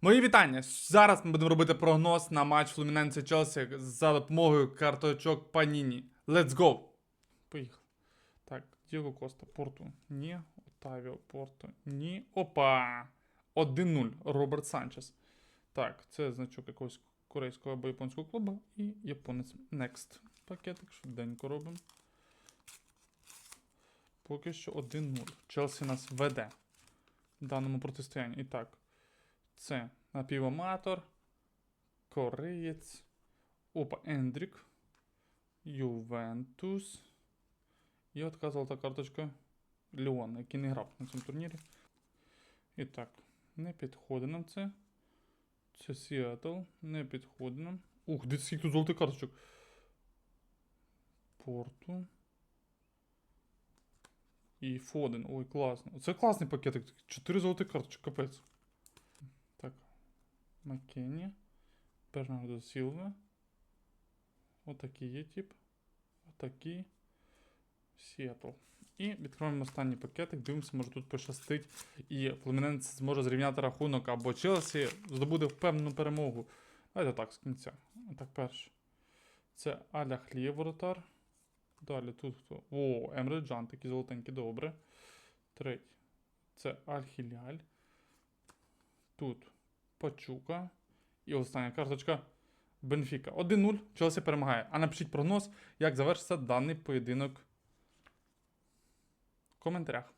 Мої вітання! Зараз ми будемо робити прогноз на матч Флуміненце Челсі за допомогою карточок Паніні. Let's go! Поїхали. Так, Діго Коста, Порту. Ні. Отавіо, Порту. Ні. Опа! 1-0. Роберт Санчес. Так, це значок якогось корейського або японського клубу. І японець. Next. Пакетик швиденько робимо. Поки що 1-0. Челсі нас веде в даному протистоянні. І так. Це напіваматор, кореєць, опа, Ендрік, Ювентус. І от така золота карточка Леон, який не грав на цьому турнірі. І так, не підходить нам це. Це Сіатл, не підходить нам. Ух, де скільки тут золотих карточок. Порту. І Фоден. Ой, класно. Це класний пакетик. Чотири золотих карточки, капець. Маккенні. Бернардо Сілва. Отакий є тип. Отакий. Сіетл. І відкриваємо останній пакетик. Дивимося, може тут пощастить. І Флуміненс зможе зрівняти рахунок або Челсі здобуде впевнену перемогу. Давайте так, з кінця. Так, перше. Це Аля Хліє воротар. Далі тут хто? О, Емре Джан, такий золотенький, добре. Третій. Це Аль-Хіляль. Тут Пачука. І остання карточка Бенфіка. 1-0. Челсі перемагає. А напишіть прогноз, як завершиться даний поєдинок в коментарях.